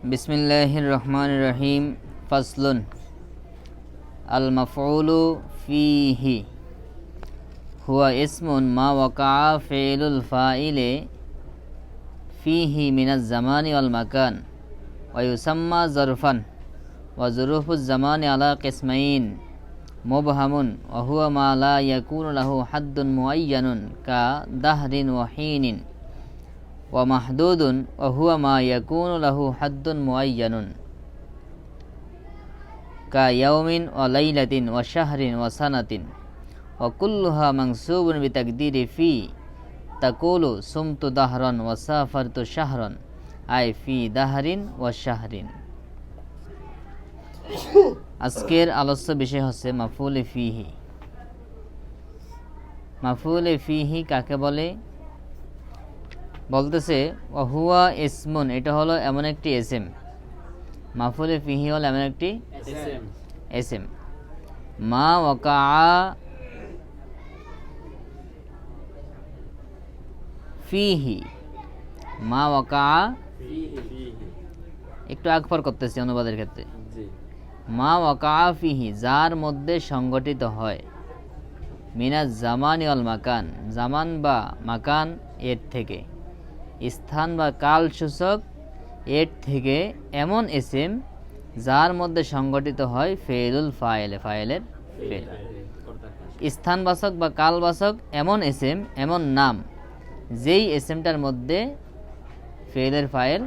বিসমিল্লাহির রহমান রহিম ফাসলুন আল মাফউলু ফিহি হুয়া ইসমুন মা ওয়াকা ফেলুল ফাইলে ফিহি মিনাজ জামানি ওয়াল মাকান ওয়ুসাম্মা জরফান ওয়া জুরুফুজ জামানি আলা কিসমাইন মুবহামুন ওয়া হুয়া মা লা ইয়াকুনু লাহু হাদ্দুন মুআয়্যানুন কা দাহরিন ওয়া মাহদুদুন হুয়া মা ইয়াকুনু লাহু হাদ্দুন মুআয়্যানুন কা ইয়াউমিন ওয়া লাইলাতিন ওয়া শাহরিন ওয়া সানাতিন। ওয়া কুল্লুহা মানসুবুন বিতাকদিরি ফি তাকুলু সুমতু দাহরান ওয়া সাফারতু শাহরান। আই ফি দাহরিন ওয়া শাহরিন। আজকের আলোচ্য বিষয় হচ্ছে মাফুলে ফিহি। মাফুলে ফিহি কাকে বলে? বলতেছে হুয়া ইসমুন এটা হলো এমন একটি এসএম। মাফুলে ফিহি হল এমন একটি এসএম। এসএম। মা ওয়াকা ফিহি। মা ওয়াকা ফিহি। একটু আকফর করতেছি অনুবাদের ক্ষেত্রে। মা ওয়াকা ফিহি যার মধ্যে সংগঠিত হয়। মিনাজ জামানি অল মাকান। জামান বা মাকান এর থেকে। স্থান বা কাল সূচক এর থেকে এমন এসএম যার মধ্যে সংগঠিত হয় ফেলুল ফাইলে ফাইলের ফেল স্থানবাচক বা কালবাচক এমন এসএম এমন নাম যেই এসএমটার মধ্যে ফেলের ফাইল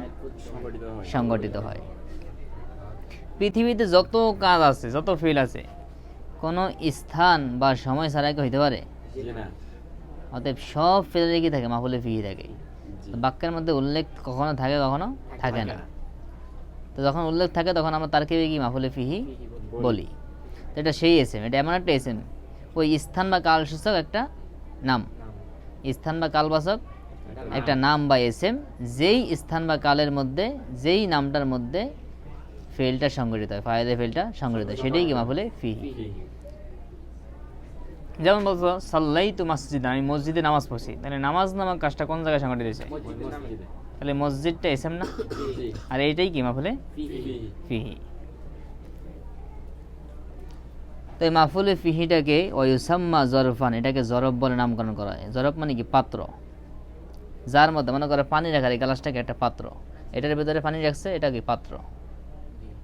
সংগঠিত হয়। পৃথিবীতে যত কাজ আছে যত ফিল আছে কোনো স্থান বা সময় ছাড়া কি হইতে পারে? অতএব সব ফেলে কি থাকে? মাফুলে ফিহি থাকে। বাক্যের মধ্যে উল্লেখ কখনো থাকে কখনো থাকে না। তো যখন উল্লেখ থাকে তখন আমরা তারকে কি মাফুলে ফিহি বলি। তো এটা সেই এসএম এটা এমন একটা এসএম ওই স্থান বা কাল সূচক একটা নাম। স্থান বা কালবাচক একটা নাম। বা এসএম যেই স্থান বা কালের মধ্যে যেই নামটার মধ্যে ফেলটা সংগঠিত হয় ফায়দে ফেলটা সংগঠিত হয়। সেটাই কি মাফুলে ফিহি। যেমন বলছো, সাল্লাই তো মসজিদ, আমি মসজিদে নামাজ পড়ছি। তাহলে নামাজ নামক কাজটা কোন জায়গায় সংগঠিত হয়েছে? তাহলে মসজিদটা এসেম না? আর এইটাই কি মাফুলে? ফিহি। ফিহি তো এই মাফুলে ফিহিটাকে ওয়ুসাম্মা জরফান, এটাকে জরব বলে নামকরণ করা হয়। জরব মানে কি? পাত্র। যার মধ্যে মনে করে পানি রাখার এই গ্লাসটাকে একটা পাত্র। এটার ভিতরে পানি রাখছে, এটা কি? পাত্র।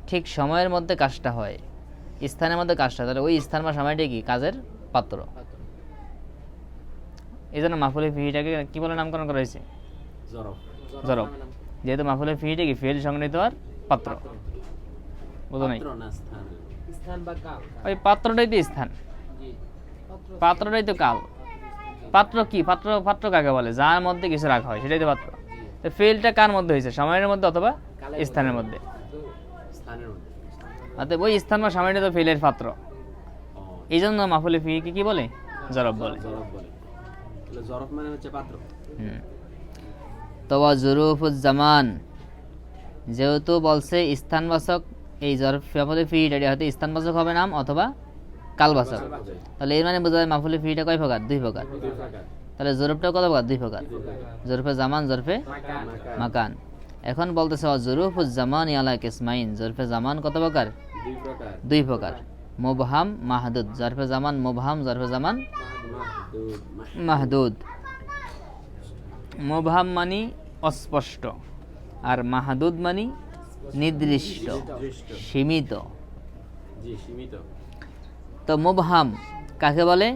ঠিক সময়ের মধ্যে কাজটা হয়। স্থানের মধ্যে কাজটা তাহলে ওই স্থান বা সময়টা কি? কাজের পাত্র। এই জন্য মাফুলে ফিহিটাকে কি বলে নামকরণ করা হয়েছে? জরব যেহেতু মাফুলে ফিহিটা কি? ফেল সংগঠিত আর পাত্র। বুঝো নাই? ওই পাত্রটাই তো স্থান। পাত্রটাই তো কাল। পাত্র কি? পাত্র পাত্র কাকে বলে? যার মধ্যে কিছু রাখা হয় সেটাই তো পাত্র। তো ফেলটা কার মধ্যে হয়েছে? সময়ের মধ্যে অথবা স্থানের মধ্যে? অতএব ওই স্থান বা সময়টা তো ফেলের পাত্র। এই জন্য মাফুলে ফিহিকে কি বলে? জরব বলে। জরফ মানে হচ্ছে পাত্র। তবা জরুফুজ্জামান যেহেতু বলছে স্থানবাচক এই জরফ মাফুলে ফিহিটা এটা হয়তো স্থানবাচক হবে নাম অথবা কালবাচক। তাহলে এর মানে বোঝা যায় মাফুলে ফিহিটা কয় প্রকার? দুই প্রকার। তাহলে জরুফটা কত প্রকার? দুই প্রকার। জরফে জামান জরফে মাকান। এখন বলতেছে জরুফুজ জামান ইয়ালা কিসমাইন। জরফে জামান কত প্রকার? দুই প্রকার। দুই প্রকার। মোবহাম মাহদুদ জরফে জামান মোবহাম জরফে জামান মাহদুদ। মোবহাম মানি অস্পষ্ট আর মাহাদুদ মানি নির্দিষ্ট, সীমিত। তো মুবহাম কাকে বলে?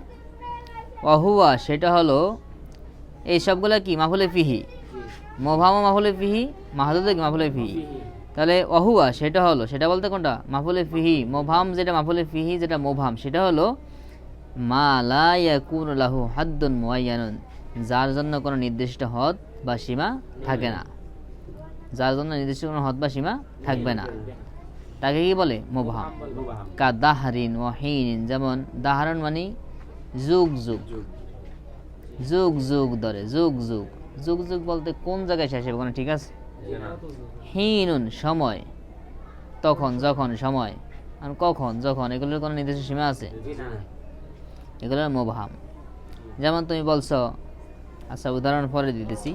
অহুয়া, সেটা হলো এই সবগুলো কি? মাফুলে ফিহি। মোবহাম মাফুলে ফিহি, মাহদুদ কি মাফুলে ফিহি? তাহলে অহুয়া, সেটা হলো, সেটা বলতে কোনটা? মাফুলে ফিহি, মোভাম যেটা, মাফুলে ফিহি যেটা, মোভাম, সেটা হলো, মা লা ইয়াকুনু লাহু হাদ্দুন মুআয়্যানুন যার জন্য কোনো নির্দিষ্ট হদ বা সীমা থাকে না। যার জন্য নির্দিষ্ট কোনো হদ বা সীমা থাকবে না। তাকে কি বলে? মোভাম। কা দাহারিন ও হিন যেমন দাহারণ মানে যুগ যুগ। যুগ যুগ ধরে, যুগ যুগ। যুগ যুগ বলতে কোন জায়গায় শেষ হবে? কোনো ঠিক আছে? হিনুন সময়, তখন যখন সময়, আর কখন যখন, এগুলোর কোনো নির্দিষ্ট সীমা আছে? এগুলোর মোবহাম। যেমন তুমি বলছো আচ্ছা উদাহরণ পরে দিতেছি।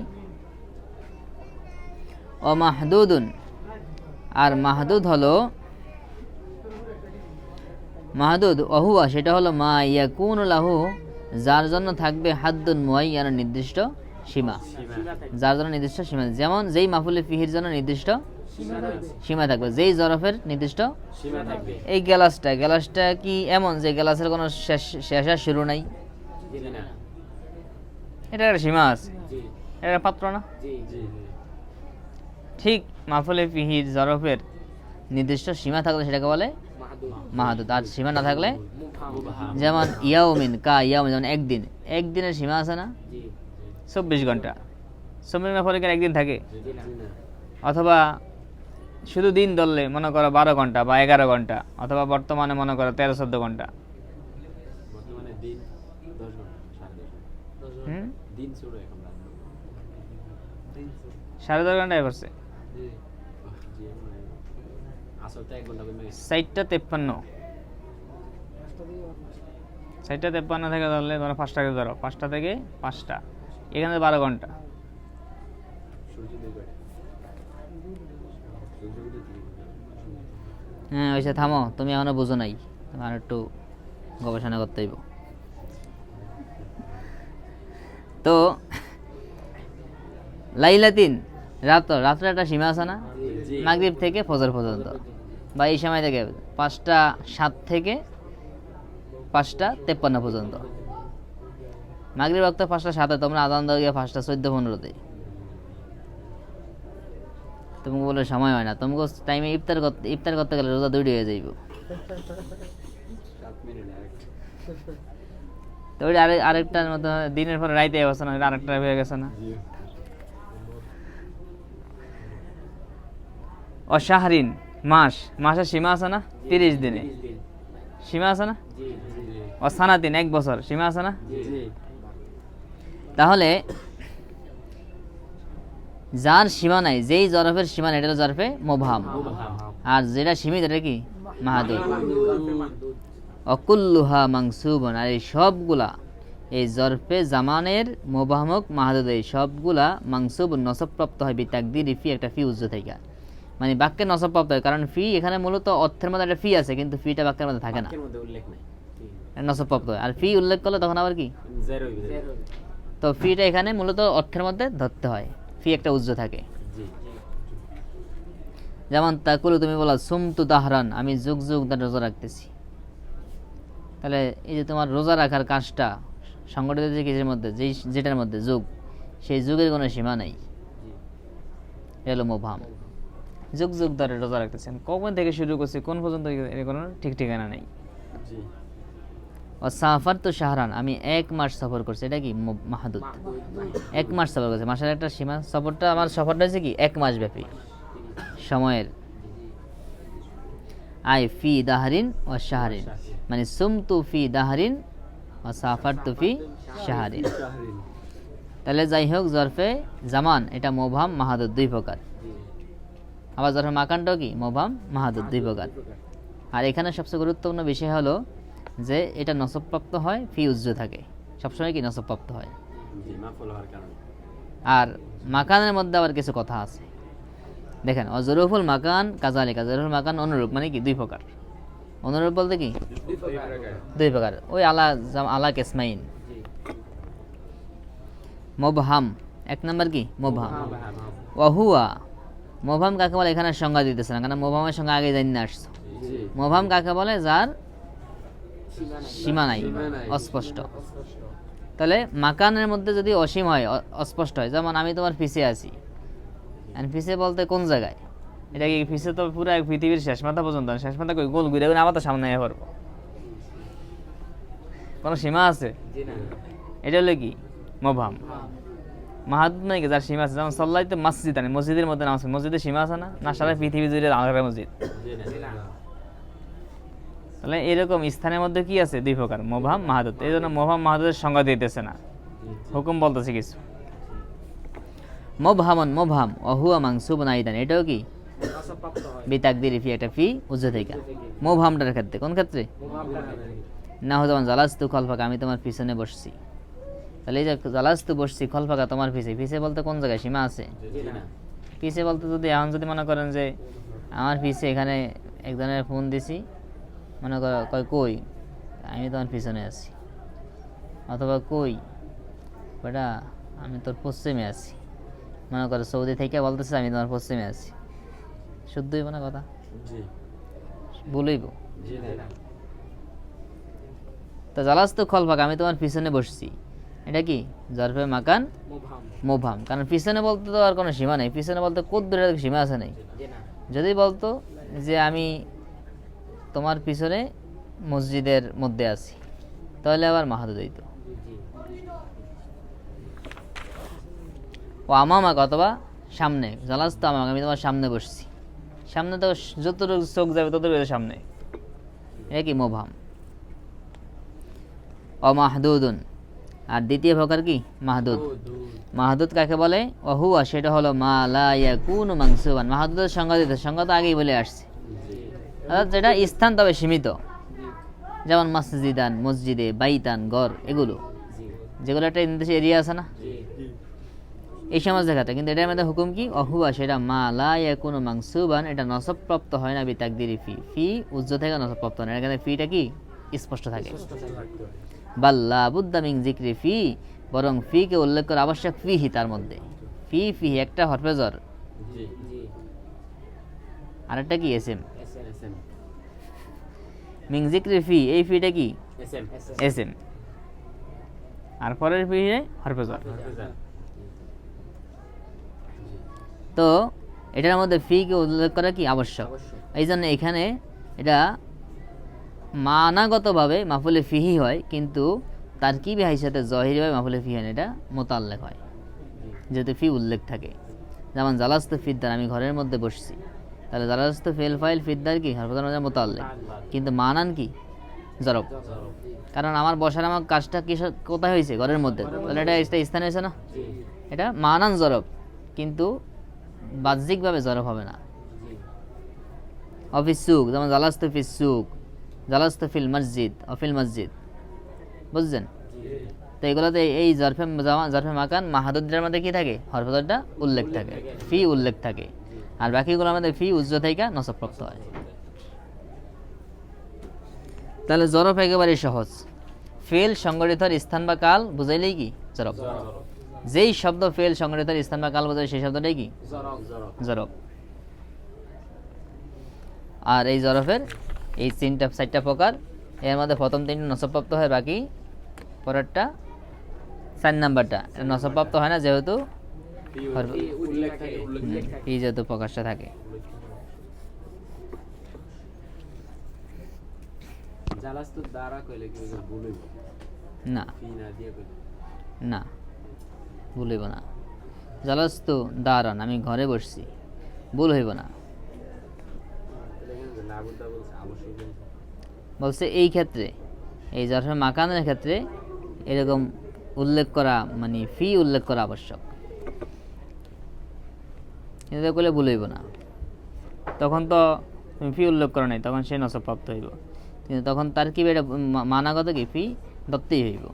অমাহদুদুন আর মাহদুদ হলো, মাহদুদ, অহুয়া, সেটা হলো মা ইয়াকুন লাহু, যার জন্য থাকবে হাদ্দুন মুয়াইয়ান নির্দিষ্ট সীমা। যার জন্য নির্দিষ্ট সীমা। যেমন যেই মাফুলে ফিহির জন্য নির্দিষ্ট সীমা থাকবে। যেই জরফের নির্দিষ্ট এই গ্যালাসটা গ্যালাসটা কি এমন যে গ্যালাসের কোনো শেষ আর শুরু নাই? এটা একটা সীমা আছে। এটা পাত্র না? ঠিক মাফুলে ফিহির জরফের নির্দিষ্ট সীমা থাকলে সেটাকে বলে মাহদুদ। আর সীমা না থাকলে যেমন ইয়াউমিন কা ইয়াউমিন যেমন একদিন। একদিনের সীমা আছে না? চব্বিশ ঘণ্টা। চব্বিশ ঘণ্টা পরে কি আর একদিন থাকে? অথবা শুধু দিন ধরলে মনে করো বারো ঘণ্টা বা এগারো ঘণ্টা অথবা বর্তমানে মনে করো তেরো চোদ্দ ঘণ্টা। সাড়ে দশ ঘন্টায় পড়ছে চারটা তেপ্পান্ন। চারটা তেপ্পান্ন থেকে ধরলে ধরো পাঁচটাকে ধরো। পাঁচটা থেকে পাঁচটা। এখানে বারো ঘণ্টা। হ্যাঁ ওইসে থামো, তুমি এখনও বুঝো নাই। তোমার একটু গবেষণা করতে হইব। তো, লাইলাতিন রাত রাত্রে একটা সীমা আছে না? মাগরিব থেকে ফজর পর্যন্ত। বা এই সময় থেকে পাঁচটা সাত থেকে পাঁচটা তেপ্পান্ন পর্যন্ত। মাগরিব ওয়াক্ত পাঁচটা সাথে তোমরা আদান দাও গিয়ে পাঁচটা চোদ্দ পনেরোতে তুমি বলে সময় হয় না তোমাকে টাইমে ইফতার করতে ইফতার করতে গেলে রোজা দৌড়ি হয়ে যাইব। তো আরেক আরেকটার মতো দিনের পরে রাইতে গেছে না আরেকটা হয়ে গেছে না? অশাহরিন মাস মাসের সীমা আছে না? তিরিশ দিনে। সীমা আছে না? অসানাতিন এক বছর। সীমা আছে না? তাহলে যার সীমা নাই যেই জরফের সীমা নাই এটা হলো জরফে মোভাম আর যেটা সীমিত এটা কি? মাহাদুর অকুল্লুহা মাংসুবন আর এই সবগুলা এই জরফে জামানের মোবাহমক মাহাদুদ এই সবগুলা মাংসুব নসবপ্রাপ্ত হয় বিতাকদির ফি একটা ফি উজ্জ থেকে। মানে বাক্যে নসবপ্রাপ্ত হয় কারণ ফি এখানে মূলত অর্থের মধ্যে একটা ফি আছে কিন্তু ফিটা বাক্যের মধ্যে থাকে না। নসবপ্রাপ্ত হয়। আর ফি উল্লেখ করলে তখন আবার কি? তো ফিটা এখানে মূলত অর্থের মধ্যে ধরতে হয়। ফি একটা উজ্জ থাকে। যেমন তাকুল তুমি বলো সুমতু দাহরান আমি যুগ যুগ রোজা রাখতেছি। তাহলে এই যে তোমার রোজা রাখার কাজটা সংগঠিত যে কিছুর মধ্যে যেই যেটার মধ্যে যুগ সেই যুগের কোনো সীমা নেই। এলো মোভাম যুগ যুগ ধরে রোজা রাখতেছেন। কখন থেকে শুরু করছি কোন পর্যন্ত এর কোনো ঠিক ঠিকানা নেই। জি। ও সাফার তো শাহরান আমি এক মাস সফর করছি এটা কি মাহাদুদ? এক মাস সফর করছি মাসের একটা সীমা। সফরটা আমার সফরটা হচ্ছে কি এক মাস ব্যাপী। সময়ের। আই ফি দাহারিন ও শাহরিন। মানে সুমতু ফি দাহারিন ও সাফার তু ফি শাহরিন। শাহরিন তাহলে যাই হোক জরফে জামান এটা মোভাম মাহাদুদ দুই প্রকার। আবার জরফে মাকানটাও কি মোভাম মাহাদুদ দুই প্রকার। আর এখানে সবচেয়ে গুরুত্বপূর্ণ বিষয় হলো যে এটা নসবপ্রাপ্ত হয় ফি উজ্জ থাকে। সবসময় কি নসবপ্রাপ্ত হয়? আর মাকানের মধ্যে আবার কিছু কথা আছে। দেখেন অজরুফুল মাকান কাজালিকা জরুফুল মাকান অনুরূপ মানে কি? দুই প্রকার। অনুরূপ বলতে কি? দুই প্রকার। ওই আলা জাম- আলা কেসমাইন। মোবহাম। এক নম্বর কি? মোবহাম। মুবহাম ওয়াহুয়া মোবহাম কাকে বলে? এখানে সংজ্ঞা দিতেছে না কারণ মোবহামের সঙ্গে আগে জানি না আসছো। মোবহাম কাকে বলে? যার সীমা নাই অস্পষ্ট। তাহলে মাকানের মধ্যে যদি অসীম হয় অস্পষ্ট হয় যেমন আমি তোমার পিছিয়ে আছি। পিছিয়ে বলতে কোন জায়গায়? এটা কি পিছিয়ে তো পুরো এক পৃথিবীর শেষ মাথা পর্যন্ত? শেষ মাথা কই? গোল ঘুরে আমার তো সামনে পড়ব কোনো সীমা আছে? এটা হলো কি? মোভাম মাহাদুদ নাই কি? যার সীমা আছে। যেমন সল্লাই তো মসজিদ আনে মসজিদের মধ্যে নামাজ। মসজিদের সীমা আছে না? না সারা পৃথিবী জুড়ে আলাদা মসজিদ। জি না। তাহলে এরকম স্থানের মধ্যে কি আছে? দুই প্রকার, মোভাম মাহাদুদ এই জন্য মোভাম মাহাদুদের সংজ্ঞা দিতেছে না। হুকুম বলতেছে কিছু। মোভামন মোভাম, অহুয়া মাংসুব নাইদান এটাও কি? ফি একটা ফি মোভামটার ক্ষেত্রে, কোন ক্ষেত্রে? না হো যেমন জালাস্তু খলফাকা, আমি তোমার পিছনে বসছি। তাহলে এই যে জালাস্তু বসছি, খলফাকা তোমার পিছে। পিছে বলতে কোন জায়গায়? সীমা আছে? পিছে বলতে যদি, এখন যদি মনে করেন যে, আমার পিছে এখানে একজনের ফোন দিছি মনে কর কয় কই? আমি তখন পিছনে আছি। অথবা কই? বেটা আমি তোর পশ্চিমে আছি। মনে করো সৌদি থেকে বলতেছে আমি তোমার পশ্চিমে আছি। শুদ্ধই না কথা? বলইব তা জালাস তো খল ফাঁকা আমি তোমার পিছনে বসছি। এটা কি? জরফে মাকান? মোভাম। কারণ পিছনে বলতে তো আর কোনো সীমা নেই। পিছনে বলতে কত দূরে সীমা আছে নেই। যদি বলতো যে আমি তোমার পিছনে মসজিদের মধ্যে আছি। তাহলে আবার মাহাদু দিত। ও আমামাক অথবা সামনে। জালাস তো আমাকে, আমি তোমার সামনে বসছি। সামনে তো যতটুকু চোখ যাবে ততটুকু সামনে। এটা কি মোভাম? অমাহদুদুন। আর দ্বিতীয় প্রকার কি? মাহদুদ। মাহদুদ কাকে বলে? অহুয়া সেটা হলো মা লা ইয়াকুনু মাংসুবান মাহদুদের সংজ্ঞা দিতে সংজ্ঞা তো আগেই বলে আসছে। অর্থাৎ যেটা স্থান তবে সীমিত। যেমন মসজিদান মসজিদে বাইতান গড় এগুলো। যেগুলো একটা নির্দিষ্ট এরিয়া আছে না? এই সমাজ দেখাতে। কিন্তু এটার মধ্যে হুকুম কি? অহুয়া সেটা মা লা ইয়াকুনু মাংসুবান এটা নসবপ্রাপ্ত হয় না বিতাকদিরি ফি। ফি উজ্জ থেকে নসবপ্রাপ্ত হয় না। এখানে ফিটা কি? স্পষ্ট থাকে। বাল্লা বুদ্দামিং জিক্রি ফি বরং ফিকে উল্লেখ করা আবশ্যক ফিহি তার মধ্যে। ফি ফি একটা হরফেজর আরেকটা কি? এস এম। মিং জিক্রি ফি এই ফিটা কি? এস এম আর পরের ফি হরফেজর তো এটার মধ্যে ফিকে উল্লেখ করা কি? আবশ্যক। এই জন্য এখানে এটা মানাগতভাবে মাফুলে ফিহি হয় কিন্তু তার কি হাইসাতে জহিরভাবে মাফুলে ফি হয় এটা মোতাল্লেক হয়। যেহেতু ফি উল্লেখ থাকে। যেমন জালাস্ত ফিদ্দার আমি ঘরের মধ্যে বসছি। তাহলে জালাস্ত ফেল ফাইল ফিদ্দার কি? হরফতার মধ্যে মোতাল্লেক। কিন্তু মানান কি? জরব। কারণ আমার বসার আমার কাজটা কিসের কোথায় হয়েছে? ঘরের মধ্যে। তাহলে এটা স্থান হয়েছে না? এটা মানান জরব। কিন্তু বাহ্যিকভাবে জরব হবে না। অফিস সুক যেমন জালাস্ত ফিস সুক জালাস্ত ফিল মসজিদ, অফিল মসজিদ। বুঝছেন? তো এগুলোতে এই জরফে জামা জরফে মাকান মাহাদুদ্দের মধ্যে কি থাকে? হরফদরটা উল্লেখ থাকে। ফি উল্লেখ থাকে। আর বাকিগুলোর মধ্যে ফি উজ্জ থেকে নসবপ্রাপ্ত হয়। তাহলে জরফ একেবারে সহজ। ফেল সংগঠিত স্থান বা কাল বুঝাইলেই কি? জরফ। যেই শব্দ ফেল সংগঠিত স্থান বা কাল বোঝায় সেই শব্দটাই কি? জরব জরব আর এই জরফের এই তিনটা, চারটা প্রকার, এর মধ্যে প্রথম তিনটা নসবপ্রাপ্ত হয়, বাকি পরেরটা চার নাম্বারটা। নসবপ্রাপ্ত হয় না, যেহেতু যেহেতু প্রকাশটা থাকে। জালাস তো না। না দিয়ে না ভুল হইব না জলস্তু দারণ আমি ঘরে বসছি। ভুল হইব না। বলছে এই ক্ষেত্রে এই জরফে মাকানের ক্ষেত্রে এরকম উল্লেখ করা মানে ফি উল্লেখ করা আবশ্যক। কিন্তু করলে ভুল হইব না। তখন তো তুমি ফি উল্লেখ করো নাই তখন সে নসপ্রাপ্ত হইব। কিন্তু তখন তার কি এটা মানাগত কি? ফি দত্তেই হইব।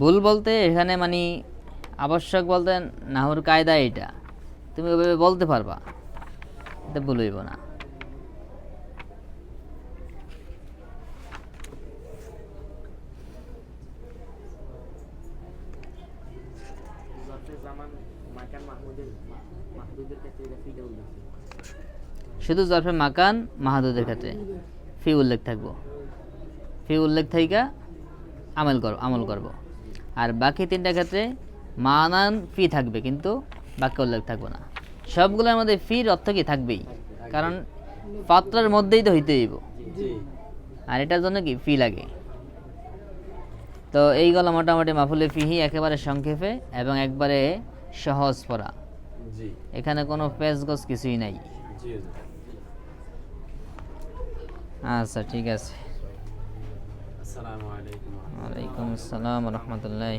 ভুল বলতে এখানে মানে আবশ্যক বলতে নাহুর কায়দা এটা। তুমি ওইভাবে বলতে পারবা এটা ভুল হইব না। শুধু জরফে মাকান, মাহাদুদের ক্ষেত্রে। ফি উল্লেখ থাকব। ফি উল্লেখ থাইকা আমল করব আমল করব। আর বাকি তিনটা ক্ষেত্রে মানান ফি থাকবে, কিন্তু বাক্য উল্লেখ থাকব না। সবগুলোর মধ্যে ফির অর্থ কি? থাকবেই। কারণ পাত্রের মধ্যেই তো হইতে হইব। আর এটার জন্য কি? ফি লাগে। তো এইগুলো মোটামুটি মাফুলে ফিহি একেবারে সংক্ষেপে এবং একবারে সহজ পড়া। এখানে কোনো পেজ গোছ কিছুই নাই। আচ্ছা ঠিক আছে। আসসালামু আলাইকুম। ওয়ালাইকুম আসসালাম রহমতুল্লাহ